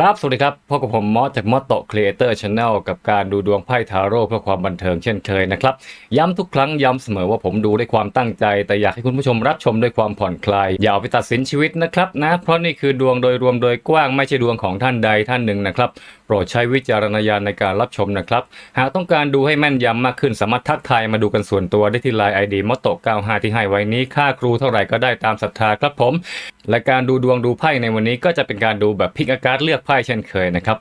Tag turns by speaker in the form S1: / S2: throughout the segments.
S1: ครับ สวัสดีครับพบกับผมมอสจากมอสโตครีเอเตอร์ชาแนลกับการดูดวงไพ่ทาโร่เพื่อความบันเทิงเช่นเคยนะครับ ย้ำทุกครั้งย้ำเสมอว่าผมดูด้วยความตั้งใจ แต่อยากให้คุณผู้ชมรับชมด้วยความผ่อนคลาย อย่าเอาไปตัดสินชีวิตนะครับนะ เพราะนี่คือดวงโดยรวมโดยกว้างไม่ใช่ดวงของท่านใดท่านหนึ่งนะครับ โปรดใช้วิจารณญาณในการรับชมนะครับ หากต้องการดูให้แม่นยำมากขึ้นสามารถทักทายมาดูกันส่วนตัวได้ที่ไลน์ไอดีมอตโต95ที่ให้ไว้นี้ค่าครูเท่าไหร่ก็ได้ตามศรัทธาครับผม และการดูดวงดูไพ่ในวันนี้ก็จะเป็นการดูแบบพิกอากาศเลือกไพ่เช่นเคยนะครับ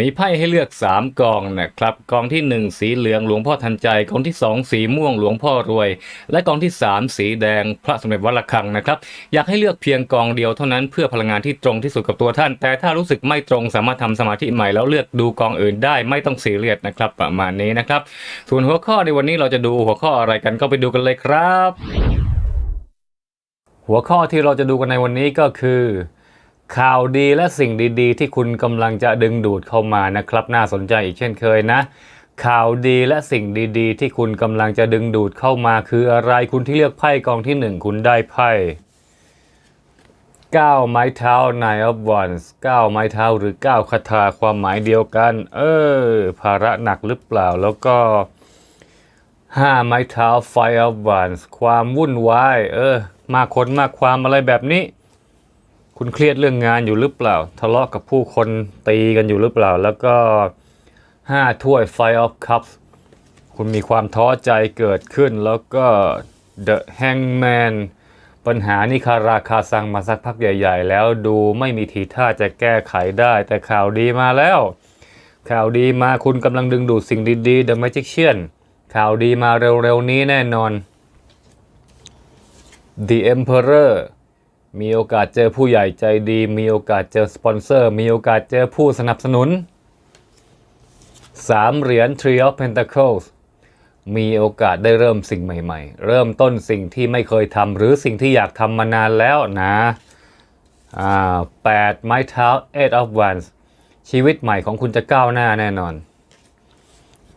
S1: มีไพ่ให้เลือก 3กองนะครับกองที่ 1 สีเหลืองหลวงพ่อทันใจกองที่ 2 สีม่วงหลวงพ่อรวย และกองที่ 3 สีแดงพระสมเด็จวัดระฆังนะครับอยากให้เลือกเพียงกองเดียวเท่านั้นเพื่อพลังงานที่ตรงที่สุดกับตัวท่าน แต่ถ้ารู้สึกไม่ตรงสามารถทำสมาธิใหม่แล้วเลือกดูกองอื่นได้ไม่ต้องซีเรียสนะครับประมาณนี้นะครับส่วนหัวข้อในวันนี้เราจะดูหัวข้ออะไรกันก็ไปดูกันเลยครับ หัวข้อที่เราจะดูกันในวันนี้ก็คือ ข่าวดีและสิ่งดีๆ ที่คุณกำลังจะดึงดูดเข้ามานะครับ น่าสนใจอีกเช่นเคยนะ ข่าวดีและสิ่งดีๆ ที่คุณกำลังจะดึงดูดเข้ามาคืออะไรคุณที่เลือกไพ่กองที่หนึ่งคุณได้ไพ่9ไม้เท้า Nine of Wands 9ไม้เท้าหรือ 9 คาถาความหมายเดียวกัน เออ ภาระหนักหรือเปล่า แล้วก็ห้าไม้เท้า Fire of Wands ความวุ่นวาย เออ มากคนมากความอะไรแบบนี้ คุณเครียดเรื่องงานอยู่หรือเปล่า ทะเลาะกับผู้คนตีกันอยู่หรือเปล่า แล้วก็ห้าถ้วย Fire of Cups คุณมีความท้อใจเกิดขึ้นแล้วก็ The Hangman ปัญหานี่คาราคาซังมาสักพักใหญ่ ๆ แล้วดูไม่มีทีท่าจะแก้ไขได้ แต่ข่าวดีมาแล้ว ข่าวดีมาคุณกำลังดึงดูดสิ่งดีๆ The Magician ข่าวดีมาเร็วๆนี้แน่นอน The Emperor มีโอกาสเจอผู้ใหญ่ใจดี มีโอกาสเจอสปอนเซอร์ มีโอกาสเจอผู้สนับสนุน 3 เหรียญ Three of Pentacles มีโอกาสได้เริ่มสิ่งใหม่ ๆ เริ่มต้นสิ่งที่ไม่เคยทำหรือสิ่งที่อยากทำมานานแล้วนะอ่าแปดไม้เท้า Eight of Wands ชีวิตใหม่ของคุณจะก้าวหน้าแน่นอน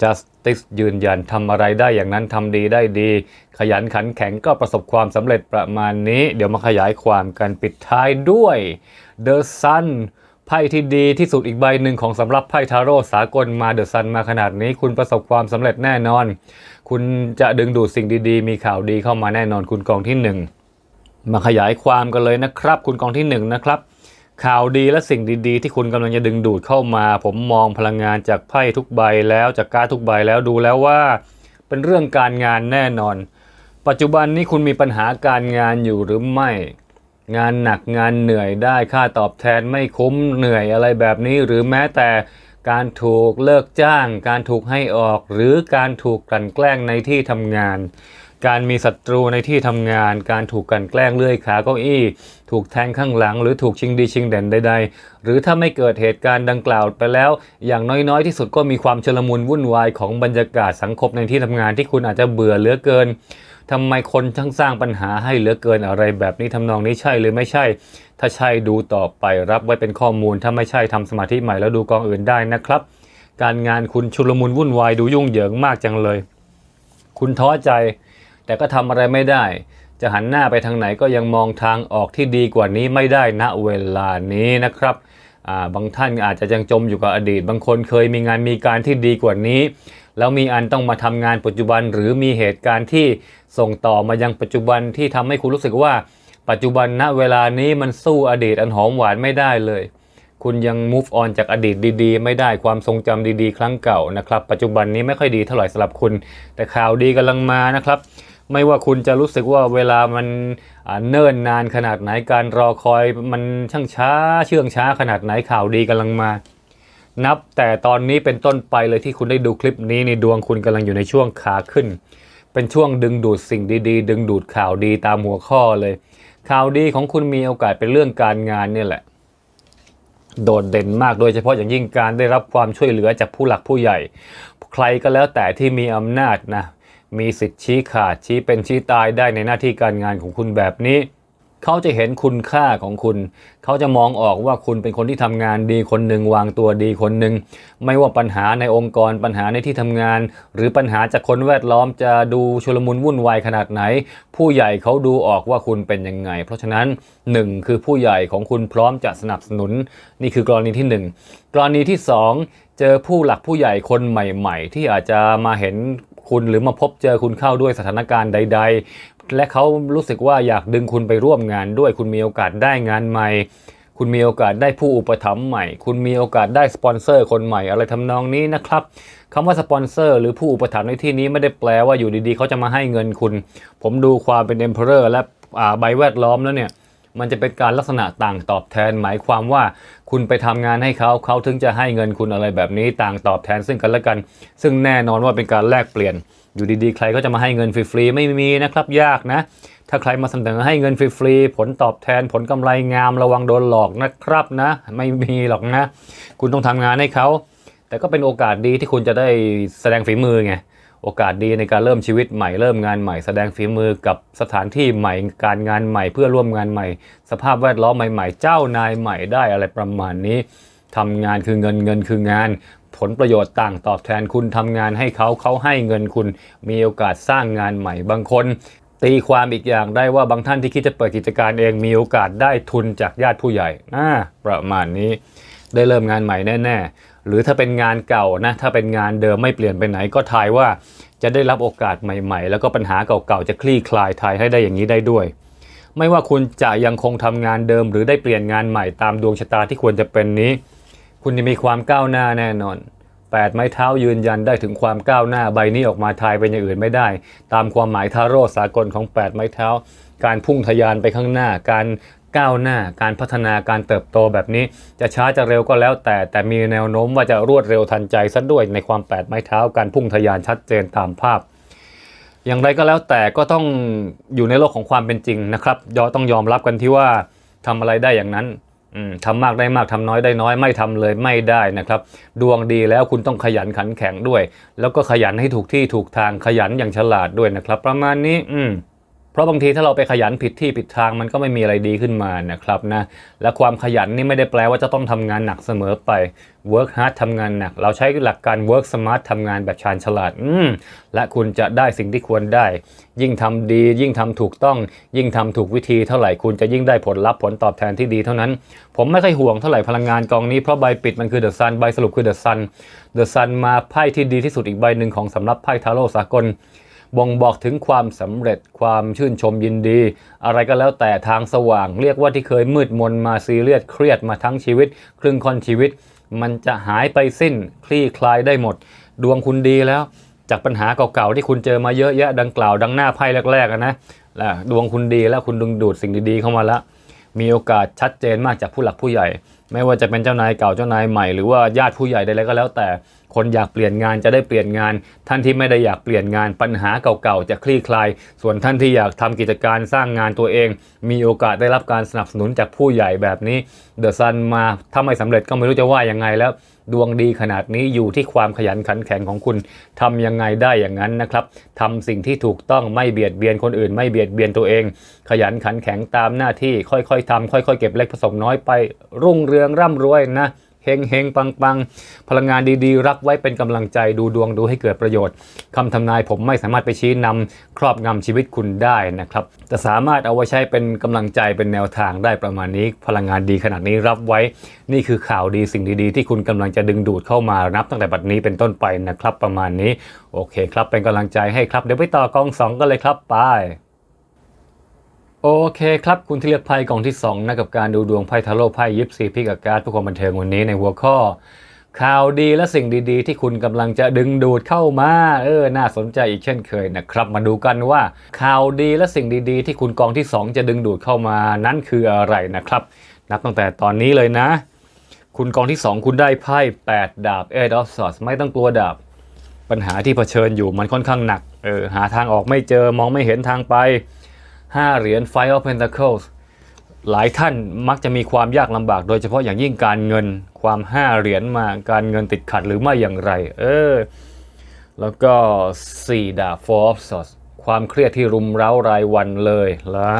S1: Justice ยืนยันทำอะไรได้อย่างนั้นทำดีได้ดี ขยันขันแข็งก็ประสบความสำเร็จประมาณนี้ เดี๋ยวมาขยายความกันปิดท้ายด้วย The Sun ไพ่ที่ดีที่สุดอีกใบหนึ่งของสำหรับไพ่ทาโร่สากลมาเดอะซันมาขนาดนี้ คุณประสบความสำเร็จแน่นอน คุณจะดึงดูดสิ่งดีๆ มีข่าวดีเข้ามาแน่นอนคุณกองที่หนึ่งมาขยายความกันเลยนะครับ คุณกองที่หนึ่งนะครับ ข่าวดีและสิ่งดีๆ ที่คุณกำลังจะดึงดูดเข้ามา ผมมองพลังงานจากไพ่ทุกใบแล้วจากการทุกใบแล้วดูแล้วว่า เป็นเรื่องการงานแน่นอน ปัจจุบันนี้คุณมีปัญหาการงานอยู่หรือไม่ งานหนักงานเหนื่อยได้ค่าตอบแทนไม่คุ้มเหนื่อยอะไรแบบนี้ หรือแม้แต่การถูกเลิกจ้าง การถูกให้ออก หรือการถูกกลั่นแกล้งในที่ทำงาน การมีศัตรูในที่ทำงาน การถูกกันแกล้งเลื่อยขาเก้าอี้ ถูกแทงข้างหลัง หรือถูกชิงดีชิงเด่นใด ๆ หรือถ้าไม่เกิดเหตุการณ์ดังกล่าวไปแล้ว อย่างน้อยๆ ที่สุดก็มีความชลมุนวุ่นวายของบรรยากาศสังคมในที่ทำงานที่คุณอาจจะเบื่อเหลือเกินทำไมคนช่างสร้างปัญหาให้เหลือเกินอะไรแบบนี้ทำนองนี้ใช่หรือไม่ใช่ ถ้าใช่ดูต่อไปรับไว้เป็นข้อมูล ถ้าไม่ใช่ทำสมาธิใหม่แล้วดูกองอื่นได้นะครับ การงานคุณชุลมุนวุ่นวายดูยุ่งเหยิงมากจังเลย คุณท้อใจ แต่ก็ทำอะไรไม่ได้ จะหันหน้าไปทางไหนก็ยังมองทางออกที่ดีกว่านี้ไม่ได้ณเวลานี้นะครับาบางท่านอาจจะยังจมอยู่กับอดีต บางคนเคยมีงานมีการที่ดีกว่านี้ แล้วมีอันต้องมาทำงานปัจจุบัน หรือมีเหตุการณ์ที่ส่งต่อมายังปัจจุบันที่ทำให้คุณรู้สึกว่า ปัจจุบันณเวลานี้มันสู้อดีตอันหอมหวานไม่ได้เลย คุณยัง move on จากอดีตดีๆ ไม่ได้ความทรงจำดีๆ ครั้งเก่านะครับ ปัจจุบันนี้ไม่ค่อยดีเท่าไหร่สำหรับคุณ แต่ข่าวดีกำลังมานะครับ ไม่ว่าคุณจะรู้สึกว่าเวลามันเนิ่นนานขนาดไหนการรอคอยมันช่างช้าเชื่องช้าขนาดไหนข่าวดีกำลังมา นับแต่ตอนนี้เป็นต้นไปเลยที่คุณได้ดูคลิปนี้ในดวงคุณกำลังอยู่ในช่วงขาขึ้น เป็นช่วงดึงดูดสิ่งดีๆ ดึงดูดข่าวดีตามหัวข้อเลย ข่าวดีของคุณมีโอกาสเป็นเรื่องการงานเนี่ยแหละ โดดเด่นมากโดยเฉพาะอย่างยิ่งการได้รับความช่วยเหลือจากผู้หลักผู้ใหญ่ ใครก็แล้วแต่ที่มีอำนาจนะ มีสิทธิ์ชี้ขาดชี้เป็นชี้ตายได้ในหน้าที่การงานของคุณแบบนี้ เขาจะเห็นคุณค่าของคุณ เขาจะมองออกว่าคุณเป็นคนที่ทำงานดีคนหนึ่งวางตัวดีคนหนึ่งไม่ว่าปัญหาในองค์กรปัญหาในที่ทำงาน หรือปัญหาจากคนแวดล้อมจะดูชุลมุนวุ่นวายขนาดไหน ผู้ใหญ่เขาดูออกว่าคุณเป็นยังไง เพราะฉะนั้นหนึ่งคือผู้ใหญ่ของคุณพร้อมจะสนับสนุน นี่คือกรณีที่หนึ่งกรณีที่สองเจอผู้หลักผู้ใหญ่คนใหม่ ๆ ที่อาจจะมาเห็น คุณหรือมาพบเจอคุณเข้าด้วยสถานการณ์ใด ๆ และเขารู้สึกว่าอยากดึงคุณไปร่วมงานด้วย คุณมีโอกาสได้งานใหม่ คุณมีโอกาสได้ผู้อุปถัมภ์ใหม่ คุณมีโอกาสได้สปอนเซอร์คนใหม่อะไรทำนองนี้นะครับคำว่าสปอนเซอร์หรือผู้อุปถัมภ์ในที่นี้ไม่ได้แปลว่าอยู่ดีๆ เขาจะมาให้เงินคุณ ผมดูความเป็น Emperor และใบแวดล้อมแล้วเนี่ย มันจะเป็นการลักษณะต่างตอบแทน หมายความว่าคุณไปทำงานให้เขาเขาถึงจะให้เงินคุณอะไรแบบนี้ต่างตอบแทนซึ่งกันและกัน ซึ่งแน่นอนว่าเป็นการแลกเปลี่ยน อยู่ดีๆ ใครก็จะมาให้เงินฟรีๆไม่มีนะครับยากนะ ถ้าใครมาเสนอให้เงินฟรีๆผลตอบแทนผลกำไรงามระวังโดนหลอกนะครับนะ ไม่มีหรอกนะ คุณต้องทำงานให้เขาแต่ก็เป็นโอกาสดีที่คุณจะได้แสดงฝีมือไง โอกาสดีในการเริ่มชีวิตใหม่เริ่มงานใหม่แสดงฝีมือกับสถานที่ใหม่การงานใหม่เพื่อร่วมงานใหม่ สภาพแวดล้อมใหม่ๆ เจ้านายใหม่ได้อะไรประมาณนี้ทำงานคือเงินเงินคืองาน ผลประโยชน์ต่างตอบแทนคุณทำงานให้เขาเขาให้เงินคุณ มีโอกาสสร้างงานใหม่บางคน ตีความอีกอย่างได้ว่าบางท่านที่คิดจะเปิดกิจการเองมีโอกาสได้ทุนจากญาติผู้ใหญ่อ่าประมาณนี้ ได้เริ่มงานใหม่แน่ ๆ หรือถ้าเป็นงานเก่านะถ้าเป็นงานเดิมไม่เปลี่ยนไปไหนก็ทายว่าจะได้รับโอกาสใหม่ๆ แล้วก็ปัญหาเก่าๆจะคลี่คลายทายให้ได้อย่างนี้ได้ด้วย ไม่ว่าคุณจะยังคงทำงานเดิม หรือได้เปลี่ยนงานใหม่ตามดวงชะตาที่ควรจะเป็นนี้ คุณจะมีความก้าวหน้าแน่นอนแปดไม้เท้ายืนยันได้ถึงความก้าวหน้าใบนี้ออกมาทายเป็นอย่างอื่นไม่ได้ ตามความหมายทาโร่สากลของ 8 ไม้เท้า การพุ่งทะยานไปข้างหน้า การ ก้าวหน้าการพัฒนาการเติบโตแบบนี้ จะช้าจะเร็วก็แล้วแต่แต่มีแนวโน้มว่าจะรวดเร็วทันใจซะด้วยในความ8ไม้เท้าการพุ่งทะยานชัดเจนตามภาพ อย่างไรก็แล้วแต่ก็ต้องอยู่ในโลกของความเป็นจริงนะครับยอต้องยอมรับกันที่ว่าทำอะไรได้อย่างนั้นทำมากได้มากทำน้อยได้น้อยไม่ทำเลยไม่ได้นะครับ ดวงดีแล้วคุณต้องขยันขันแข็งด้วย แล้วก็ขยันให้ถูกที่ถูกทางขยันอย่างฉลาดด้วยนะครับ ประมาณนี้ อืม ราะบางทีถ้าเราไปขยันผิดที่ผิดทางมันก็ไม่มีอะไรดีขึ้นมานะครับนะและความขยันนี่ไม่ได้แปลว่าจะต้องทำงานหนักเสมอไป work hard ทำงานหนัก เราใช้หลักการ work smart ทำงานแบบชาญฉลาดอืมและคุณจะได้สิ่งที่ควรได้ ยิ่งทำดี ยิ่งทำถูกต้อง ยิ่งทำถูกวิธีเท่าไหร่คุณจะยิ่งได้ผลลัพธ์ผลตอบแทนที่ดีเท่านั้น ผมไม่ค่อยห่วงเท่าไหร่พลังงานกองนี้เพราะใบปิดมันคือ the sun ใบสรุปคือ the sun the sun มาไพ่ที่ดีที่สุดอีกใบหนึ่งของสำรับไพ่ทาโร่สากล บ่งบอกถึงความสำเร็จความชื่นชมยินดี อะไรก็แล้วแต่ทางสว่าง เรียกว่าที่เคยมืดมนมาซีเรียสเครียดมาทั้งชีวิต ครึ่งค่อนชีวิต มันจะหายไปสิ้นคลี่คลายได้หมด ดวงคุณดีแล้ว จากปัญหาเก่าๆที่คุณเจอมาเยอะแยะดังกล่าวดังหน้าไพ่แรกๆนะแล้วดวงคุณดีแล้วคุณดึงดูดสิ่งดีๆเข้ามาแล้วมีโอกาสชัดเจนมากจากผู้หลักผู้ใหญ่ ไม่ว่าจะเป็นเจ้านายเก่าเจ้านายใหม่หรือว่าญาติผู้ใหญ่ใดๆก็แล้วแต่ คนอยากเปลี่ยนงานจะได้เปลี่ยนงาน ท่านที่ไม่ได้อยากเปลี่ยนงานปัญหาเก่าๆ จะคลี่คลาย ส่วนท่านที่อยากทำกิจการสร้างงานตัวเอง มีโอกาสได้รับการสนับสนุนจากผู้ใหญ่แบบนี้เดอะซันมาถ้าไม่สำเร็จก็ไม่รู้จะว่ายังไงแล้วดวงดีขนาดนี้อยู่ที่ความขยันขันแข็งของคุณทำยังไงได้อย่างนั้นนะครับทำสิ่งที่ถูกต้องไม่เบียดเบียนคนอื่น ไม่เบียดเบียนตัวเอง ขยันขันแข็งตามหน้าที่ค่อยๆทำค่อย ๆ เก็บเล็กผสมน้อยไป รุ่งเรืองร่ำรวยนะ เฮงเฮงปังปังพลังงานดีๆ รับไว้เป็นกำลังใจดูดวงดูให้เกิดประโยชน์คำทำนายผมไม่สามารถไปชี้นำครอบงำชีวิตคุณได้นะครับแต่สามารถเอาไว้ใช้เป็นกำลังใจเป็นแนวทางได้ประมาณนี้ พลังงานดีขนาดนี้รับไว้ นี่คือข่าวดีสิ่งดีๆ ที่คุณกำลังจะดึงดูดเข้ามานับตั้งแต่บัดนี้เป็นต้นไปนะครับ ประมาณนี้โอเคครับเป็นกำลังใจให้ครับเดี๋ยวไปต่อกองสองกันเลยครับไป โอเคครับคุณที่เลือกไพ่กองที่2นะกับการดูดวงไพ่ทาโร่ไพ่ยิปซีพิกอาการเพื่อความบันเทิงวันนี้ในหัวข้อ ข่าวดีและสิ่งดีๆ ที่คุณกำลังจะดึงดูดเข้ามาเออน่าสนใจอีกเช่นเคยนะครับ มาดูกันว่า ข่าวดีและสิ่งดีๆ ที่คุณกองที่ 2 จะดึงดูดเข้ามานั้นคืออะไรนะครับ นับตั้งแต่ตอนนี้เลยนะ คุณกองที่ 2 คุณได้ไพ่8ดาบ Eight of Swords ไม่ต้องกลัวดาบ ปัญหาที่เผชิญอยู่มันค่อนข้างหนักเออหาทางออกไม่เจอมองไม่เห็นทางไป 5 เหรียญ Five of Pentacles หลายท่านมักจะมีความยากลำบาก โดยเฉพาะอย่างยิ่งการเงินความ5เหรียญมาการเงินติดขัดหรือไม่อย่างไร เออ แล้วก็ 4 ดาบ Four of Swords ความเครียดที่รุมเร้ารายวันเลยละ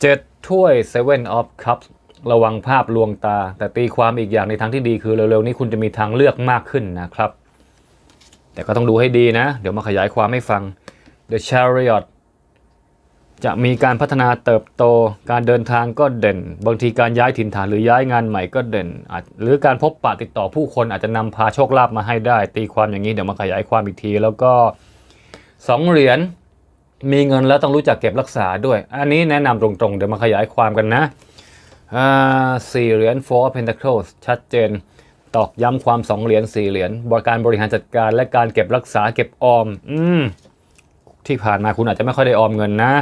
S1: เจ็ดถ้วย Seven of Cups ระวังภาพลวงตา แต่ตีความอีกอย่างในทางที่ดีคือเร็วๆนี้คุณจะมีทางเลือกมากขึ้นนะครับ แต่ก็ต้องดูให้ดีนะ เดี๋ยวมาขยายความให้ฟัง The Chariot จะมีการพัฒนาเติบโต การเดินทางก็เด่น บางทีการย้ายถิ่นฐานหรือย้ายงานใหม่ก็เด่น หรือการพบปะติดต่อผู้คนอาจจะนำพาโชคลาภมาให้ได้ ตีความอย่างนี้เดี๋ยวมาขยายความอีกที แล้วก็สองเหรียญมีเงินแล้วต้องรู้จักเก็บรักษาด้วย อันนี้แนะนำตรงๆ เดี๋ยวมาขยายความกันนะสี่เหรียญ four pentacles ชัดเจน ตอกย้ำความสองเหรียญสี่เหรียญบริการบริหารจัดการและการเก็บรักษาเก็บออม อืม ที่ผ่านมาคุณอาจจะไม่ค่อยได้ออมเงินนะ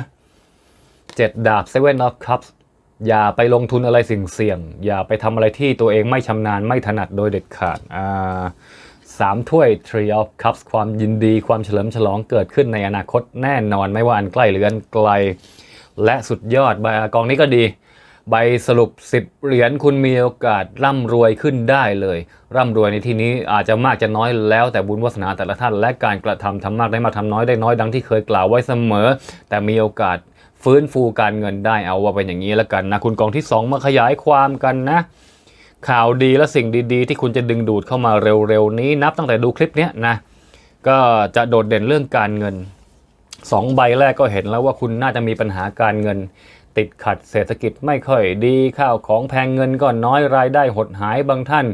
S1: เจ็ดดาบ seven of cups อย่าไปลงทุนอะไรสิ่งเสี่ยง อย่าไปทำอะไรที่ตัวเองไม่ชำนาญไม่ถนัดโดยเด็ดขาดอ่าสามถ้วย Tree of cups ความยินดีความเฉลิมฉลองเกิดขึ้นในอนาคตแน่นอนไม่ว่าอันใกล้หรืออันไกล และสุดยอดใบกองนี้ก็ดี ใบสรุป 10 เหรียญคุณมีโอกาสร่ำรวยขึ้นได้เลย ร่ำรวยในที่นี้อาจจะมากจะน้อยแล้วแต่บุญวาสนาแต่ละท่านและการกระทำทำมากได้มากทำน้อยได้น้อยดังที่เคยกล่าวไว้เสมอ แต่มีโอกาสฟื้นฟูการเงินได้เอาว่าเป็นอย่างนี้แล้วกันนะคุณกองที่ 2 มาขยายความกันนะ ข่าวดีและสิ่งดีๆ ที่คุณจะดึงดูดเข้ามาเร็วๆนี้นับตั้งแต่ดูคลิปนี้นะก็จะโดดเด่นเรื่องการเงินสองใบแรกก็เห็นแล้วว่าคุณน่าจะมีปัญหาการเงิน ติดขัดเศรษฐกิจไม่ค่อยดีข้าวของแพงเงินก็น้อยรายได้หดหายบางท่าน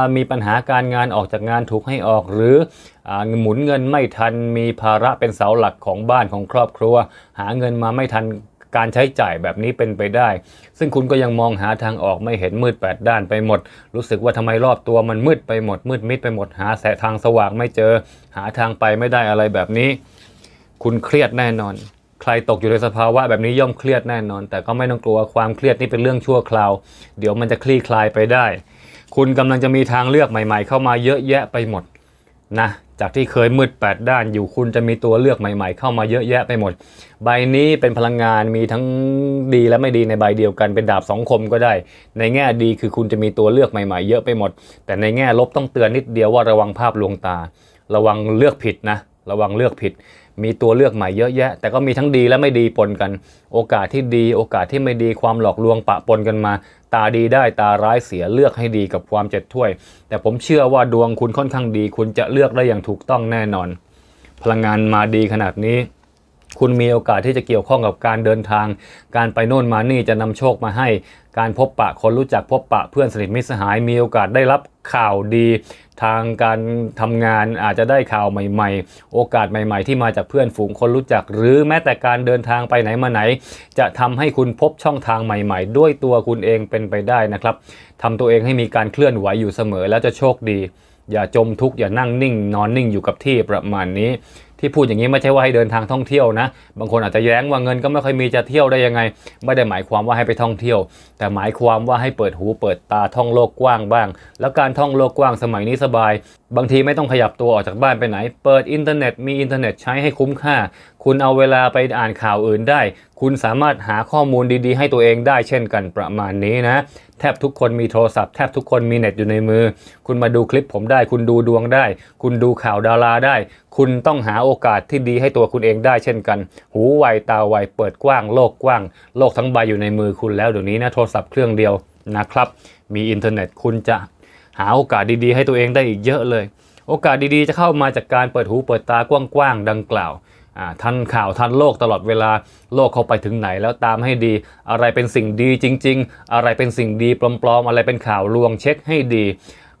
S1: ามีปัญหาการงานออกจากงานถูกให้ออกหรืออหมุนเงินไม่ทันมีภาระเป็นเสาหลักของบ้านของครอบครัว หาเงินมาไม่ทันการใช้จ่ายแบบนี้เป็นไปได้ ซึ่งคุณก็ยังมองหาทางออกไม่เห็นมืดแปดด้านไปหมด รู้สึกว่าทำไมรอบตัวมันมืดไปหมด มืดมิดไปหมดหาแสทางสว่างไม่เจอ หาทางไปไม่ได้อะไรแบบนี้ คุณเครียดแน่นอน ใครตกอยู่ในสภาวะแบบนี้ย่อมเครียดแน่นอน แต่ก็ไม่ต้องกลัวความเครียดนี่เป็นเรื่องชั่วคราว เดี๋ยวมันจะคลี่คลายไปได้ คุณกำลังจะมีทางเลือกใหม่ ๆ เข้ามาเยอะแยะไปหมดนะจากที่เคยมืดแปดด้านอยู่คุณจะมีตัวเลือกใหม่ ๆ เข้ามาเยอะแยะไปหมด ใบนี้เป็นพลังงานมีทั้งดีและไม่ดีในใบเดียวกันเป็นดาบสองคมก็ได้ ในแง่ดีคือคุณจะมีตัวเลือกใหม่ๆ เยอะไปหมด แต่ในแง่ลบต้องเตือนนิดเดียวว่าระวังภาพลวงตา ระวังเลือกผิดนะ ระวังเลือกผิด มีตัวเลือกใหม่เยอะแยะ แต่ก็มีทั้งดีและไม่ดีปนกัน โอกาสที่ดีโอกาสที่ไม่ดีความหลอกลวงปะปนกันมา ตาดีได้ตาร้ายเสียเลือกให้ดีกับความเจ็ดถ้วย แต่ผมเชื่อว่าดวงคุณค่อนข้างดี คุณจะเลือกได้อย่างถูกต้องแน่นอน พลังงานมาดีขนาดนี้ คุณมีโอกาสที่จะเกี่ยวข้องกับการเดินทาง การไปโน่นมานี่จะนำโชคมาให้ การพบปะคนรู้จักพบปะเพื่อนสนิทมิตรสหาย มีโอกาสได้รับข่าวดี ทางการทำงานอาจจะได้ข่าวใหม่ ๆ โอกาสใหม่ ๆ ที่มาจากเพื่อนฝูงคนรู้จัก หรือแม้แต่การเดินทางไปไหนมาไหน จะทำให้คุณพบช่องทางใหม่ ๆ ด้วยตัวคุณเองเป็นไปได้นะครับทำตัวเองให้มีการเคลื่อนไหวอยู่เสมอแล้วจะโชคดี อย่าจมทุกข์อย่านั่งนิ่ง นอนนิ่งอยู่กับที่ประมาณนี้ ที่พูดอย่างนี้ไม่ใช่ว่าให้เดินทางท่องเที่ยวนะ บางคนอาจจะแย้งว่าเงินก็ไม่ค่อยมีจะเที่ยวได้ยังไง ไม่ได้หมายความว่าให้ไปท่องเที่ยว แต่หมายความว่าให้เปิดหูเปิดตาท่องโลกกว้างบ้าง แล้วการท่องโลกกว้างสมัยนี้สบาย บางทีไม่ต้องขยับตัวออกจากบ้านไปไหน เปิดอินเทอร์เน็ตมีอินเทอร์เน็ตใช้ให้คุ้มค่า คุณเอาเวลาไปอ่านข่าวอื่นได้ คุณสามารถหาข้อมูลดีๆ ให้ตัวเองได้เช่นกันประมาณนี้นะ แทบทุกคนมีโทรศัพท์แทบทุกคนมีเน็ตอยู่ในมือ คุณมาดูคลิปผมได้ คุณดูดวงได้ คุณดูข่าวดาราได้ คุณต้องหาโอกาสที่ดีให้ตัวคุณเองได้เช่นกัน หูไวตาไวเปิดกว้างโลกกว้าง โลกทั้งใบอยู่ในมือคุณแล้วเดี๋ยวนี้นะโทรศัพท์เครื่องเดียวนะครับ มีอินเทอร์เน็ตคุณจะหาโอกาสดีๆ ให้ตัวเองได้อีกเยอะเลย โอกาสดีๆ จะเข้ามาจากการเปิดหูเปิดตากว้างๆดังกล่าว ทันข่าวทันโลกตลอดเวลาโลกเขาไปถึงไหนแล้วตามให้ดี อะไรเป็นสิ่งดีจริง ๆ อะไรเป็นสิ่งดีปลอมๆ อะไรเป็นข่าวลวงเช็คให้ดี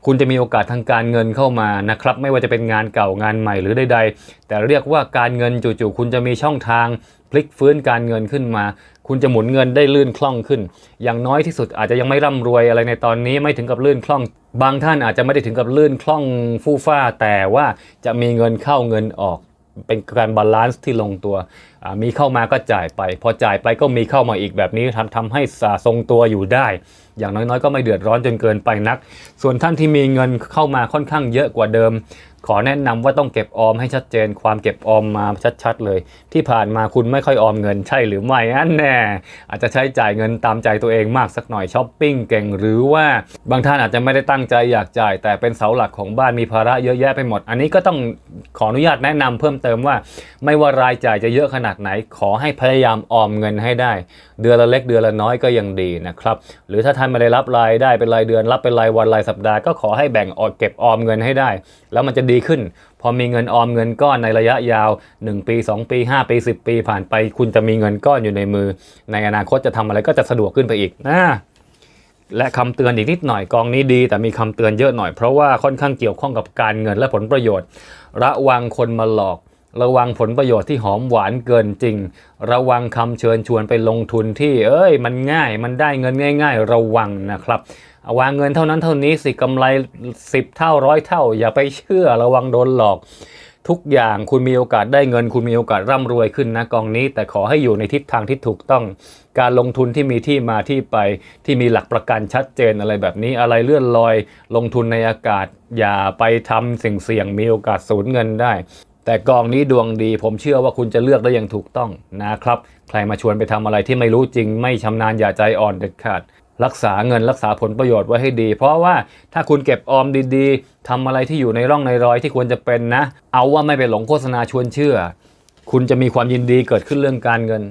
S1: คุณจะมีโอกาสทางการเงินเข้ามานะครับไม่ว่าจะเป็นงานเก่างานใหม่หรือใดๆ แต่เรียกว่าการเงินจู่ๆคุณจะมีช่องทางพลิกฟื้นการเงินขึ้นมา คุณจะหมุนเงินได้ลื่นคล่องขึ้น อย่างน้อยที่สุดอาจจะยังไม่ร่ำรวยอะไรในตอนนี้ไม่ถึงกับลื่นคล่อง บางท่านอาจจะไม่ได้ถึงกับลื่นคล่องฟู่ฟ้าแต่ว่าจะมีเงินเข้าเงินออก เป็นการบาลานซ์ที่ลงตัวมีเข้ามาก็จ่ายไป พอจ่ายไปก็มีเข้ามาอีกแบบนี้ทำทำให้สะทรงตัวอยู่ได้ อย่างน้อยๆ ก็ไม่เดือดร้อนจนเกินไปนัก ส่วนท่านที่มีเงินเข้ามาค่อนข้างเยอะกว่าเดิม ขอแนะนำว่าต้องเก็บออมให้ชัดเจน ความเก็บออมมาชัดๆเลย ที่ผ่านมาคุณไม่ค่อยออมเงินใช่หรือไม่อันแน่อาจจะใช้จ่ายเงินตามใจตัวเองมากสักหน่อยช้อปปิ้งเก่งหรือว่าบางท่านอาจจะไม่ได้ตั้งใจอยากจ่าย แต่เป็นเสาหลักของบ้านมีภาระเยอะแยะไปหมด อันนี้ก็ต้องขออนุญาตแนะนำเพิ่มเติมว่า ไม่ว่ารายจ่ายจะเยอะขนาดไหน ขอให้พยายามออมเงินให้ได้ เดือนละเล็กเดือนละน้อยก็ยังดีนะครับหรือถ้าท่านไม่ได้รับรายได้เป็นรายเดือนรับเป็นรายวันรายสัปดาห์ก็ขอให้แบ่งออดเก็บออมเงินให้ได้ แล้วมันจะดีขึ้น พอมีเงินออมเงินก้อนในระยะยาว 1 ปี 2 ปี 5 ปี 10 ปีผ่านไป คุณจะมีเงินก้อนอยู่ในมือ ในอนาคตจะทำอะไรก็จะสะดวกขึ้นไปอีกนะและคำเตือนอีกนิดหน่อยกองนี้ดี แต่มีคำเตือนเยอะหน่อยเพราะว่าค่อนข้างเกี่ยวข้องกับการเงินและผลประโยชน์ ระวังคนมาหลอก ระวังผลประโยชน์ที่หอมหวานเกินจริง ระวังคำเชิญชวนไปลงทุนที่ เอ้ย มันง่าย มันได้เงินง่าย ๆ ระวังนะครับวางเงินเท่านั้นเท่านี้สิกำไร 10 เท่าร้อยเท่า อย่าไปเชื่อระวังโดนหลอกทุกอย่างคุณมีโอกาสได้เงิน คุณมีโอกาสร่ำรวยขึ้นนะกองนี้ แต่ขอให้อยู่ในทิศทางที่ถูกต้อง การลงทุนที่มีที่มาที่ไป ที่มีหลักประกันชัดเจนอะไรแบบนี้อะไรเลื่อนลอย ลงทุนในอากาศ อย่าไปทำสิ่งเสี่ยงมีโอกาสสูญเงินได้ แต่กองนี้ดวงดี ผมเชื่อว่าคุณจะเลือกได้อย่างถูกต้องนะครับ ใครมาชวนไปทำอะไรที่ไม่รู้จริง ไม่ชำนาญอย่าใจอ่อนเด็ดขาด รักษาเงินรักษาผลประโยชน์ไว้ให้ดี เพราะว่าถ้าคุณเก็บออมดีๆทำอะไรที่อยู่ในร่องในรอยที่ควรจะเป็นนะ เอาว่าไม่ไปหลงโฆษณาชวนเชื่อ คุณจะมีความยินดีเกิดขึ้นเรื่องการเงิน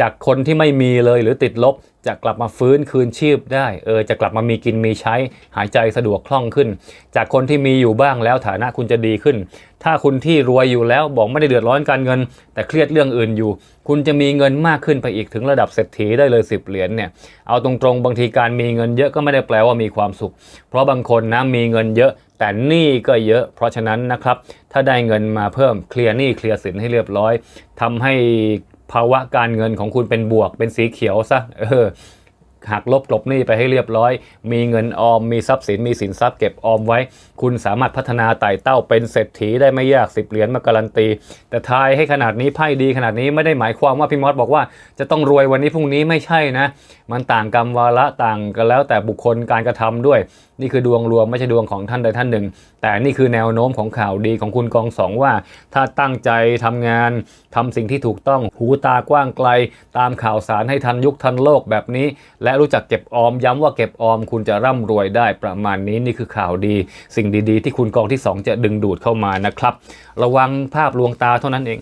S1: จากคนที่ไม่มีเลยหรือติดลบ จะกลับมาฟื้นคืนชีพได้เออจะกลับมามีกินมีใช้หายใจสะดวกคล่องขึ้น จากคนที่มีอยู่บ้างแล้วฐานะคุณจะดีขึ้น ถ้าคุณที่รวยอยู่แล้วบอกไม่ได้เดือดร้อนการเงิน แต่เครียดเรื่องอื่นอยู่ คุณจะมีเงินมากขึ้นไปอีกถึงระดับเศรษฐีได้เลย10เหรียญเนี่ยเอาตรงๆบางทีการมีเงินเยอะก็ไม่ได้แปลว่ามีความสุข เพราะบางคนนะมีเงินเยอะแต่หนี้ก็เยอะ เพราะฉะนั้นนะครับ ถ้าได้เงินมาเพิ่มเคลียร์หนี้เคลียร์สินให้เรียบร้อยทำให้ ภาวะการเงินของคุณเป็นบวกเป็นสีเขียวซะเออ หักลบกลบหนี้ไปให้เรียบร้อย มีเงินออม มีทรัพย์สิน มีสินทรัพย์เก็บออมไว้ คุณสามารถพัฒนาไต่เต้าเป็นเศรษฐีได้ไม่ยากสิบเหรียญมาการันตี แต่ทายให้ขนาดนี้ไพ่ดีขนาดนี้ไม่ได้หมายความว่าพี่มอสบอกว่าจะต้องรวยวันนี้พรุ่งนี้ไม่ใช่นะ มันต่างกรรมวาระต่างกันแล้วแต่บุคคลการกระทำด้วย นี่คือดวงรวมไม่ใช่ดวงของท่านใดท่านหนึ่ง แต่นี่คือแนวโน้มของข่าวดีของคุณกองสองว่า ถ้าตั้งใจทำงานทำสิ่งที่ถูกต้องหูตากว้างไกล ตามข่าวสารให้ทันยุคทันโลกแบบนี้และรู้จักเก็บออมย้ำว่าเก็บออมคุณจะร่ำรวยได้ประมาณนี้นี่คือข่าวดี สิ่งดีๆ ที่คุณกองที่ 2 จะดึงดูดเข้ามานะครับ ระวังภาพลวงตาเท่านั้นเอง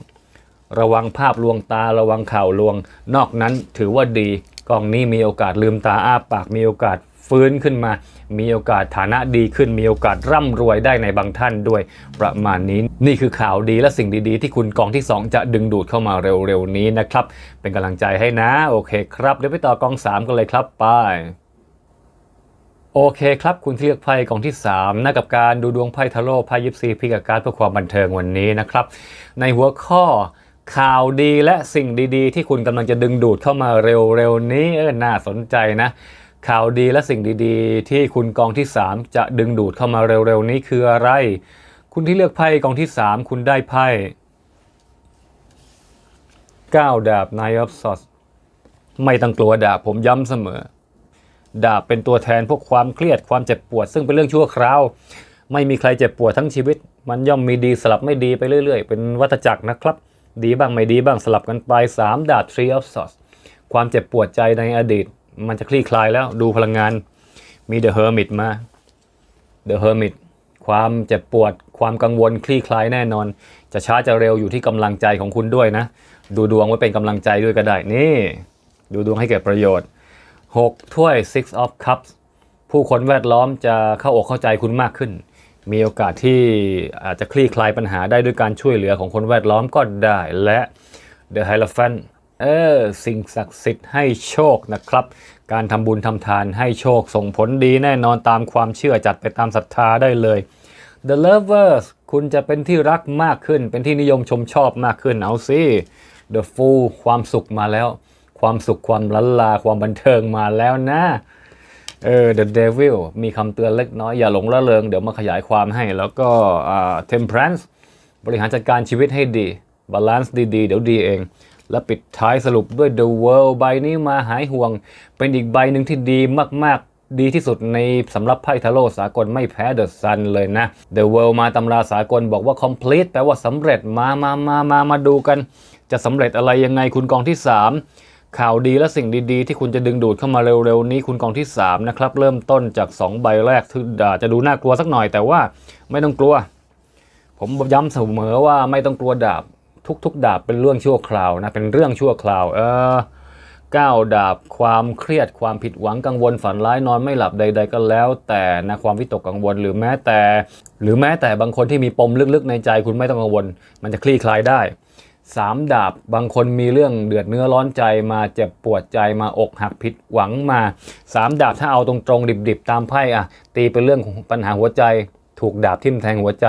S1: ระวังภาพลวงตาระวังข่าวลวง นอกนั้นถือว่าดีกองนี้มีโอกาสลืมตาอ้าปากมีโอกาส ฟื้นขึ้นมา มีโอกาสฐานะดีขึ้น มีโอกาสร่ำรวยได้ในบางท่านด้วย ประมาณนี้นี่คือข่าวดีและสิ่งดีๆ ที่คุณกองที่ 2 จะดึงดูดเข้ามาเร็วๆนี้นะครับ เป็นกำลังใจให้นะ โอเคครับ เดี๋ยวไปต่อกอง 3 กันเลยครับไปโอเคครับ คุณที่เลือกไพ่กองที่3นะกับการดูดวงไพ่ทาโร่ไพ่ยิปซีพิกาการดเพื่อความบันเทิงวันนี้นะครับ ในหัวข้อข่าวดีและสิ่งดีๆ ที่คุณกำลังจะดึงดูดเข้ามาเร็วๆนี้เออน่าสนใจนะ ข่าวดีและสิ่งดีๆ ที่คุณกองที่ 3 จะดึงดูดเข้ามาเร็วๆ นี้คืออะไร คุณที่เลือกไพ่กองที่ 3 คุณได้ไพ่9ดาบ Nine of Swords ไม่ต้องกลัวดาบผมย้ำเสมอ ดาบเป็นตัวแทนพวกความเครียดความเจ็บปวด ซึ่งเป็นเรื่องชั่วคราว ไม่มีใครเจ็บปวดทั้งชีวิต มันย่อมมีดีสลับไม่ดีไปเรื่อย ๆ เป็นวัฏจักรนะครับ ดีบ้างไม่ดีบ้างสลับกันไป 3 ดาบ Tree of Swords ความเจ็บปวดใจในอดีต มันจะคลี่คลายแล้วดูพลังงาน มี The Hermit มา The Hermit ความเจ็บปวดความกังวลคลี่คลายแน่นอน จะช้าจะเร็วอยู่ที่กำลังใจของคุณด้วยนะ ดูดวงไว้เป็นกำลังใจด้วยก็ได้ นี่ ดูดวงให้เกิดประโยชน์ 6 ถ้วย Six of Cups ผู้คนแวดล้อมจะเข้าอกเข้าใจคุณมากขึ้น มีโอกาสที่อาจจะคลี่คลายปัญหาได้ด้วยการช่วยเหลือของคนแวดล้อมก็ได้และ The Hierophant เออสิ่งศักดิ์สิทธิ์ให้โชคนะครับ การทำบุญทำทานให้โชคส่งผลดีแน่นอนตามความเชื่อจัดไปตามศรัทธาได้เลย The Lovers คุณจะเป็นที่รักมากขึ้น เป็นที่นิยมชมชอบมากขึ้นเอาสิ The Fool ความสุขมาแล้ว ความสุขความลันลาความบันเทิงมาแล้วนะเออ The Devil มีคำเตือนเล็กน้อย อย่าหลงละเลงเดี๋ยวมาขยายความให้ แล้วก็ Temperance บริหารจัดการชีวิตให้ดีบาลานซ์ดีๆ เดี๋ยวดีเอง และปิดท้ายสรุปด้วย The World ใบนี้มาหายห่วง เป็นอีกใบหนึ่งที่ดีมากๆ ดีที่สุดในสำหรับไพ่ทาโร่สากลไม่แพ้เดอะซันเลยนะ The World มาตำราสากลบอกว่า complete แปลว่าสำเร็จมามามามามาดูกัน จะสำเร็จอะไรยังไงคุณกองที่ 3ข่าวดีและสิ่งดีๆ ที่คุณจะดึงดูดเข้ามาเร็วๆ นี้คุณกองที่ 3 นะครับ เริ่มต้นจาก 2 ใบแรกที่จะดูน่ากลัวสักหน่อยแต่ว่าไม่ต้องกลัว ผมย้ำเสมอว่าไม่ต้องกลัวดาบ ทุกๆ ดาบเป็นเรื่องชั่วคราวนะเป็นเรื่องชั่วคราว เออก้าวดาบความเครียดความผิดหวังกังวลฝันร้ายนอนไม่หลับใด ๆ ก็แล้ว แต่นะความวิตกกังวลหรือแม้แต่ หรือแม้แต่บางคนที่มีปมลึกๆ ในใจคุณไม่ต้องกังวล มันจะคลี่คลายได้สามดาบบางคนมีเรื่องเดือดเนื้อร้อนใจมาเจ็บปวดใจมาอกหักผิดหวังมาสามดาบถ้าเอาตรงๆดิบๆ ตามไพ่อะตีเป็นเรื่องของปัญหาหัวใจ ถูกดาบทิ่มแทงหัวใจ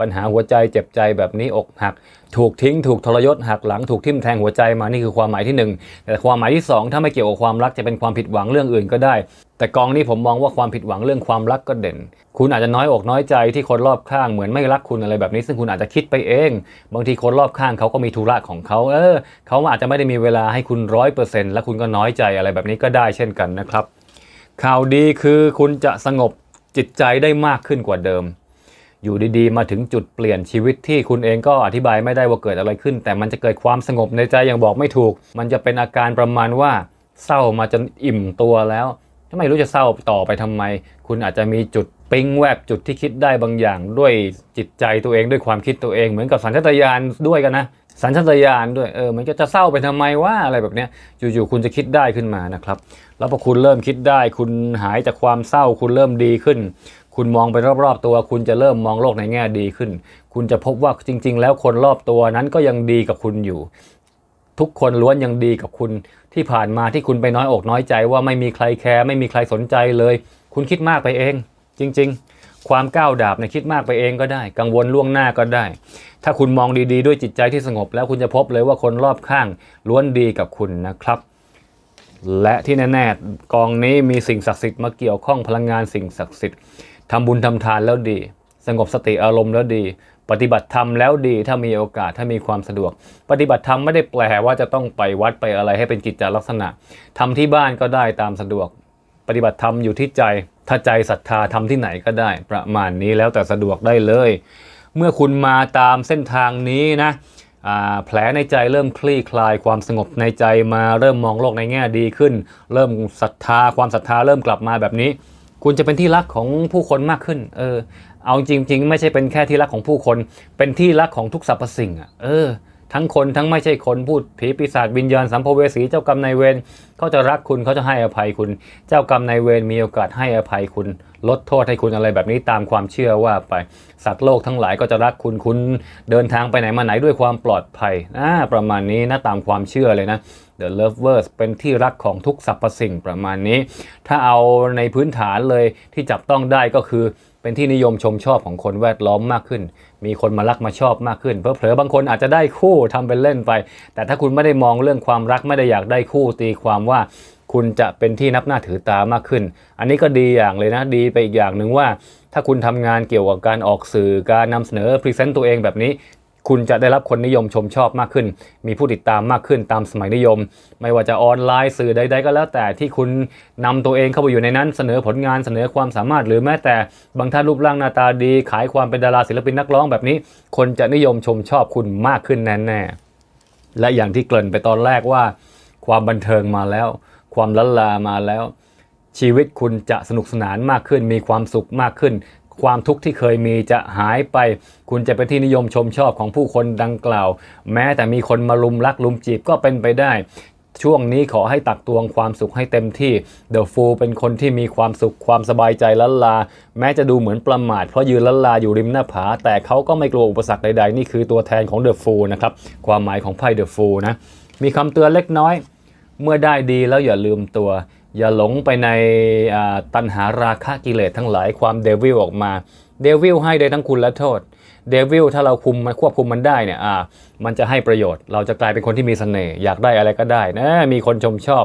S1: ปัญหาหัวใจเจ็บใจแบบนี้อกหัก ถูกทิ้ง ถูกทรยศหักหลังถูกทิ่มแทงหัวใจมานี่คือความหมายที่หนึ่งแต่ความหมายที่สองถ้าไม่เกี่ยวกับความรักจะเป็นความผิดหวังเรื่องอื่นก็ได้ แต่กองนี้ผมมองว่าความผิดหวังเรื่องความรักก็เด่น คุณอาจจะน้อยอกน้อยใจที่คนรอบข้างเหมือนไม่รักคุณอะไรแบบนี้ ซึ่งคุณอาจจะคิดไปเอง บางทีคนรอบข้างเขาก็มีธุระของเขาเออเขาอาจจะไม่ได้มีเวลาให้คุณร้อยเปอร์เซ็นต์และคุณก็น้อยใจอะไรแบบนี้ก็ได้เช่นกันนะครับข่าวดีคือคุณจะสงบ จิตใจได้มากขึ้นกว่าเดิม อยู่ดีๆ มาถึงจุดเปลี่ยนชีวิตที่คุณเองก็อธิบายไม่ได้ว่าเกิดอะไรขึ้น แต่มันจะเกิดความสงบในใจอย่างบอกไม่ถูก มันจะเป็นอาการประมาณว่าเศร้ามาจนอิ่มตัวแล้วไม่รู้จะเศร้าต่อไปทำไม คุณอาจจะมีจุดปิ๊งแวบจุดที่คิดได้บางอย่าง ด้วยจิตใจตัวเองด้วยความคิดตัวเองเหมือนกับสัญชาตญาณด้วยกันนะ สัญชาตญาณด้วยเออมันก็จะเศร้าไปทำไมว่าอะไรแบบเนี้ยอยู่ๆคุณจะคิดได้ขึ้นมานะครับ แล้วพอคุณเริ่มคิดได้ คุณหายจากความเศร้า คุณเริ่มดีขึ้น คุณมองไปรอบๆ ตัว คุณจะเริ่มมองโลกในแง่ดีขึ้น คุณจะพบว่าจริง ๆ แล้วคนรอบตัวนั้นก็ยังดีกับคุณอยู่ ทุกคนล้วนยังดีกับคุณที่ผ่านมาที่คุณไปน้อยอกน้อยใจว่าไม่มีใครแคร์ไม่มีใครสนใจเลย คุณคิดมากไปเอง จริง ๆ ความก้าวดาบเนี่ยคิดมากไปเองก็ได้ กังวลล่วงหน้าก็ได้ ถ้าคุณมองดีๆ ด้วยจิตใจที่สงบ แล้วคุณจะพบเลยว่าคนรอบข้างล้วนดีกับคุณนะครับ และที่แน่ๆกองนี้มีสิ่งศักดิ์สิทธิ์มาเกี่ยวข้องพลังงานสิ่งศักดิ์สิทธิ์ทำบุญทำทานแล้วดี สงบสติอารมณ์แล้วดี ปฏิบัติธรรมแล้วดีถ้ามีโอกาสถ้ามีความสะดวก ปฏิบัติธรรมไม่ได้แปลว่าจะต้องไปวัดไปอะไรให้เป็นกิจจลักษณะทำที่บ้านก็ได้ตามสะดวก ปฏิบัติธรรมอยู่ที่ใจ ถ้าใจศรัทธาทำที่ไหนก็ได้ ประมาณนี้แล้วแต่สะดวกได้เลย เมื่อคุณมาตามเส้นทางนี้นะแผลในใจเริ่มคลี่คลายความสงบในใจมาเริ่มมองโลกในแง่ดีขึ้น เริ่มศรัทธาความศรัทธาเริ่มกลับมาแบบนี้ คุณจะเป็นที่รักของผู้คนมากขึ้น เออ เอาจริง ๆ ไม่ใช่เป็นแค่ที่รักของผู้คน เป็นที่รักของทุกสรรพสิ่งอะเออ ทั้งคนทั้งไม่ใช่คนพูดผีปีศาจวิญญาณสัมภเวสีเจ้ากรรมนายเวรเขาจะรักคุณเขาจะให้อภัยคุณ เจ้ากรรมนายเวรมีโอกาสให้อภัยคุณ ลดโทษให้คุณอะไรแบบนี้ตามความเชื่อว่าไป สัตว์โลกทั้งหลายก็จะรักคุณคุณเดินทางไปไหนมาไหนด้วยความปลอดภัยอ่าประมาณนี้นะตามความเชื่อเลยนะ The Lovers เป็นที่รักของทุกสรรพสิ่งประมาณนี้ ถ้าเอาในพื้นฐานเลยที่จับต้องได้ก็คือ เป็นที่นิยมชมชอบของคนแวดล้อมมากขึ้น มีคนมารักมาชอบมากขึ้น เพอเผลอบางคนอาจจะได้คู่ทำเป็นเล่นไป แต่ถ้าคุณไม่ได้มองเรื่องความรักไม่ได้อยากได้คู่ตีความว่าคุณจะเป็นที่นับหน้าถือตามากขึ้น อันนี้ก็ดีอย่างเลยนะ ดีไปอีกอย่างหนึ่งว่า ถ้าคุณทำงานเกี่ยวกับการออกสื่อ การนำเสนอพรีเซนต์ตัวเองแบบนี้ คุณจะได้รับคนนิยมชมชอบมากขึ้น มีผู้ติดตามมากขึ้นตามสมัยนิยม ไม่ว่าจะออนไลน์สื่อใด ๆ ก็แล้วแต่ที่คุณนำตัวเองเข้าไปอยู่ในนั้นเสนอผลงานเสนอความสามารถ หรือแม้แต่บางท่านรูปร่างหน้าตาดี ขายความเป็นดาราศิลปินนักร้องแบบนี้ คนจะนิยมชมชอบคุณมากขึ้นแน่ๆและอย่างที่เกริ่นไปตอนแรกว่า ความบันเทิงมาแล้ว ความลันลามาแล้วชีวิตคุณจะสนุกสนานมากขึ้น มีความสุขมากขึ้น ความทุกข์ที่เคยมีจะหายไป คุณจะเป็นที่นิยมชมชอบของผู้คนดังกล่าว แม้แต่มีคนมาลุมรักลุมจีบก็เป็นไปได้ ช่วงนี้ขอให้ตักตวงความสุขให้เต็มที่ The Fool เป็นคนที่มีความสุขความสบายใจลันลา แม้จะดูเหมือนประมาทเพราะยืนลันลาอยู่ริมหน้าผา แต่เขาก็ไม่กลัวอุปสรรคใดๆ นี่คือตัวแทนของ The Fool นะครับความหมายของไพ่ The Fool นะมีคำเตือนเล็กน้อย เมื่อได้ดีแล้วอย่าลืมตัว อย่าหลงไปในตัณหาราคะกิเลสทั้งหลายความเดวิลออกมาเดวิลให้ได้ทั้งคุณและโทษเดวิลถ้าเราคุมมันควบคุมมันได้เนี่ยอ่ามันจะให้ประโยชน์ เราจะกลายเป็นคนที่มีเสน่ห์อยากได้อะไรก็ได้นะมีคนชมชอบ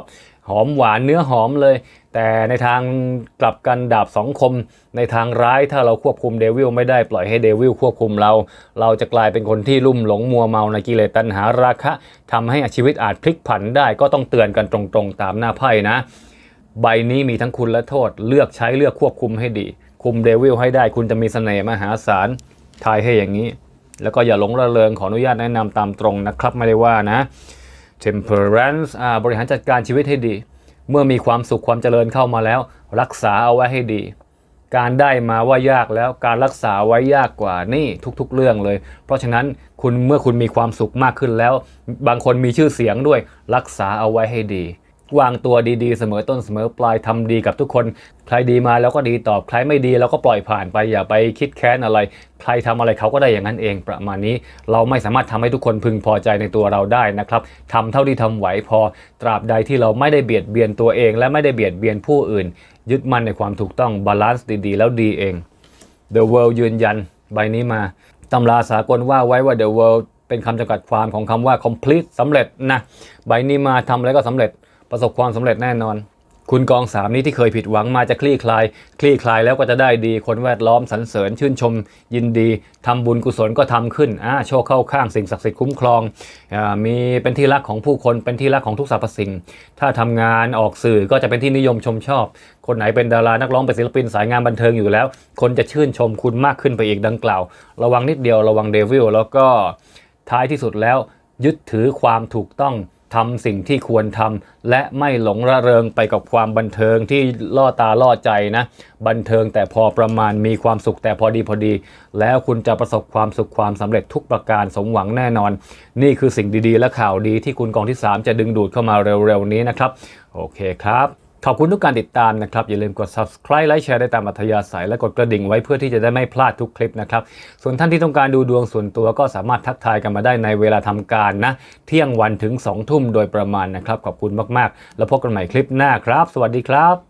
S1: หอมหวานเนื้อหอมเลย แต่ในทางกลับกันดาบสองคม ในทางร้ายถ้าเราควบคุมเดวิลไม่ได้ปล่อยให้เดวิลควบคุมเรา เราจะกลายเป็นคนที่ลุ่มหลงมัวเมาในกิเลสตัณหาราคะทำให้ชีวิตอาจพลิกผันได้ก็ต้องเตือนกันตรงๆ ตามหน้าไพ่นะ ใบนี้มีทั้งคุณและโทษ เลือกใช้เลือกควบคุมให้ดี คุมเดวิลให้ได้คุณจะมีเสน่ห์มหาศาลทายให้อย่างนี้ แล้วก็อย่าหลงระเริงขออนุญาตแนะนำตามตรงนะครับไม่ได้ว่านะ temperance อ่าบริหารจัดการชีวิตให้ดี เมื่อมีความสุขความเจริญเข้ามาแล้ว รักษาเอาไว้ให้ดี การได้มาว่ายากแล้วการรักษาไว้ยากกว่านี่ทุกๆเรื่องเลย เพราะฉะนั้นคุณเมื่อคุณมีความสุขมากขึ้นแล้ว บางคนมีชื่อเสียงด้วย รักษาเอาไว้ให้ดี วางตัวดีๆ เสมอต้นเสมอปลายทำดีกับทุกคน ใครดีมาแล้วก็ดีตอบ ใครไม่ดีแล้วก็ปล่อยผ่านไปอย่าไปคิดแค้นอะไร ใครทำอะไรเขาก็ได้อย่างนั้นเองประมาณนี้ เราไม่สามารถทำให้ทุกคนพึงพอใจในตัวเราได้นะครับทำเท่าที่ทำไหวพอตราบใดที่เราไม่ได้เบียดเบียนตัวเอง และไม่ได้เบียดเบียนผู้อื่น ยึดมั่นในความถูกต้องบาลานซ์ดีๆ แล้วดีเอง The World ยืนยันใบนี้มาตำราสากลว่าไว้ว่า The World เป็นคำจำกัดความของคำว่า complete สำเร็จนะใบนี้มาทำอะไรก็สำเร็จ ประสบความสำเร็จแน่นอน คุณกองสามนี้ที่เคยผิดหวังมาจะคลี่คลาย คลี่คลายแล้วก็จะได้ดีคนแวดล้อมสรรเสริญชื่นชม ยินดีทำบุญกุศลก็ทำขึ้นอ่าโชคเข้าข้างสิ่งศักดิ์สิทธิ์คุ้มครองอามีเป็นที่รักของผู้คนเป็นที่รักของทุกสรรพสิ่ง ถ้าทำงานออกสื่อก็จะเป็นที่นิยมชมชอบ คนไหนเป็นดารานักร้องเป็นศิลปินสายงานบันเทิงอยู่แล้ว คนจะชื่นชมคุณมากขึ้นไปอีกดังกล่าว ระวังนิดเดียวระวังเดวิลแล้วก็ท้ายที่สุดแล้วยึดถือความถูกต้อง ทำสิ่งที่ควรทำและไม่หลงระเริงไปกับความบันเทิงที่ล่อตาล่อใจนะ บันเทิงแต่พอประมาณมีความสุขแต่พอดีพอดี แล้วคุณจะประสบความสุขความสำเร็จทุกประการสมหวังแน่นอน นี่คือสิ่งดีๆ และข่าวดีที่คุณกองที่ 3 จะดึงดูดเข้ามาเร็วๆนี้นะครับ โอเคครับ ขอบคุณทุกการติดตามนะครับ อย่าลืมกด subscribe ไลค์แชร์ได้ตามอัธยาศัย และกดกระดิ่งไว้เพื่อที่จะได้ไม่พลาดทุกคลิปนะครับ ส่วนท่านที่ต้องการดูดวงส่วนตัวก็สามารถทักทายกันมาได้ในเวลาทำการนะ เที่ยงวันถึง2ทุ่มโดยประมาณนะครับ ขอบคุณมากๆ แล้วพบกันใหม่คลิปหน้าครับ สวัสดีครับ